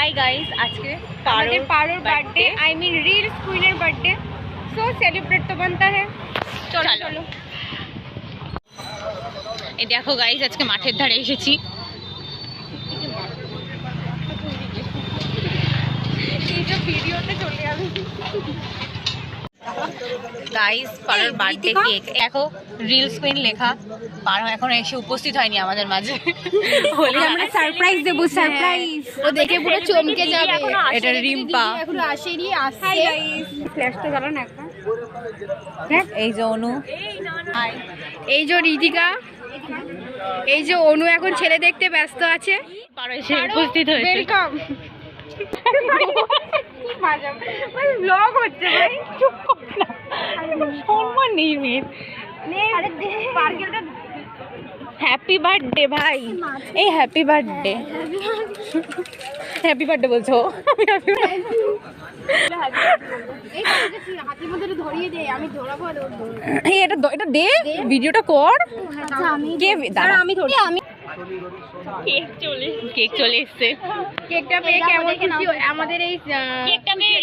High guys আজকে আমাদের পারোর birthday I mean reels queen birthday so celebrate तो बनता है चलो चलो। चलो এই দেখো গাইস আজকে মাঠের ধারে এসেছি এই যে ভিডিওতে চলে যাবে গাইস এই, বার্থডে কেক দেখো রিলস কুইন লেখা। পারো এখন এসে উপস্থিত হয়নি আমাদের মাঝে। হোলি আমরা সারপ্রাইজ দেব সারপ্রাইজ ও দেখে পুরো চমকে যাবে। এটা রিম্পা। এখনও আসেনি আসছে। হাই গাইস ফ্ল্যাশটা জ্বালা না একটা এই যে অনু। এই যে রিতিকা। এই যে অনু এখন ছেলে দেখতে ব্যস্ত আছে। উপস্থিত হয়েছে। ওয়েলকাম ব্লগ হচ্ছে ভাই। চুপ সম্মান নেই মেয়ের। হ্যাপি বার্থডে ভাই। এই হ্যাপি বার্থডে হ্যাপি বার্থডে বলছো? এটা এটা দে ভিডিওটা কর। আচ্ছা আমি কে আমি আমি কেক চলে কেক চলে এসেছে। কেকটা পেয়ে কেমন খুশি আমাদের এই কেকটা পেয়ে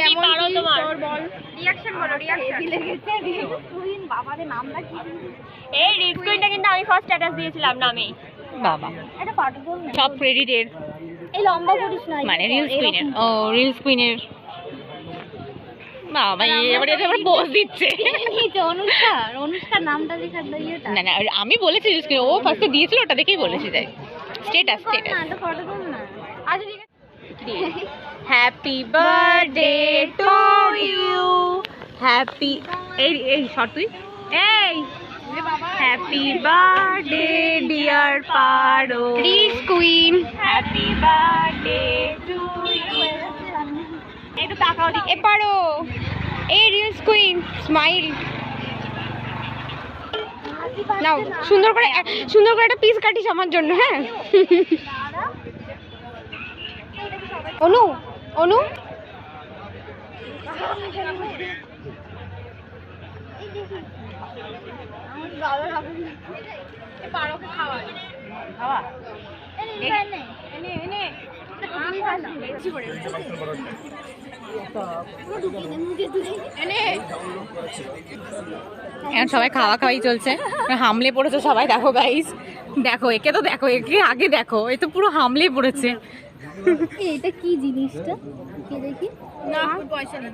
কি পারো তোমার? বল। রিঅ্যাকশন বলো লেগেছে নামটা কি? এই রিলস কুইনটা কিন্তু আমি ফার্স্ট স্ট্যাটাস দিয়েছিলাম নামে। বাবা। এটা পাঠক বল না। সব ক্রেডিটের এই লম্বা করিস না মানে রিলস কুইনের ও রিলস কুইনের বাবা এবারে তো আবার দিচ্ছে। এই অনুষ্কার নামটা লেখা ইয়েটা। না না আমি বলেছি ও ফার্স্টে দিয়েছিল ওটা দেখেই বলেছি তাই স্টেটাস স্টেটাস না এটা ফটো তুল না। আচ্ছা ঠিক আছে। Happy birthday to you happy এই এই শর্ট তুই। এই। হ্যাপি বার্থডে ডিয়ার পারো রিস কুইন হ্যাপি বার্থডে তাকাও দিকে এ পারো। এই রিলস কুইন স্মাইল নাও সুন্দর করে সুন্দর করে একটা পিস কাটিস আমার জন্য হ্যাঁ? অনু অনু। খাওয়া এখন সবাই খাওয়া খাওয়াই চলছে। হামলে পড়েছে সবাই দেখো গাইস দেখো একে তো দেখো একে আগে দেখো এ তো পুরো হামলে পড়েছে। এটা কি জিনিসটা? কে দেখি? না পয়সা নেই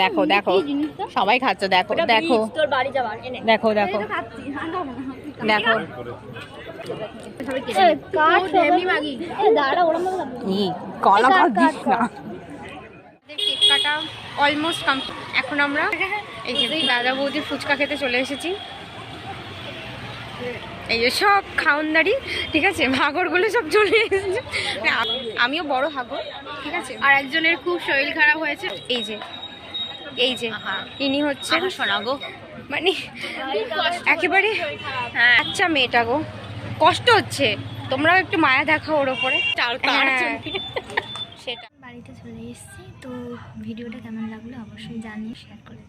দেখো দেখো। সবাই খাচ্ছে দেখো দেখো। তোর বাড়ি যাবার এনে। দেখো দেখো। দেখো। ই কলা গাছ দিস না? কেক কাটা অলমোস্ট কমপ্লিট এখন আমরা এই যে দাদা বৌদির ফুচকা খেতে চলে এসেছি। এই যে সব খাওনদারি ঠিক আছে? ভাগরগুলো সব চলে এসেছে। না, আমিও বড় হাগর ঠিক আছে? আর একজনের খুব শরীর খারাপ হয়েছে। এই যে এই যে। ইনি হচ্ছে আহা, শোনা গো। মানে একেবারে আচ্ছা মেয়েটা গো। কষ্ট হচ্ছে তোমরাও একটু মায়া দেখাও ওর ওপরে হ্যাঁ। চুলকে। সেটা বাড়িতে চলে এসেছি তো ভিডিওটা কেমন লাগল অবশ্যই জানিয়ে শেয়ার করে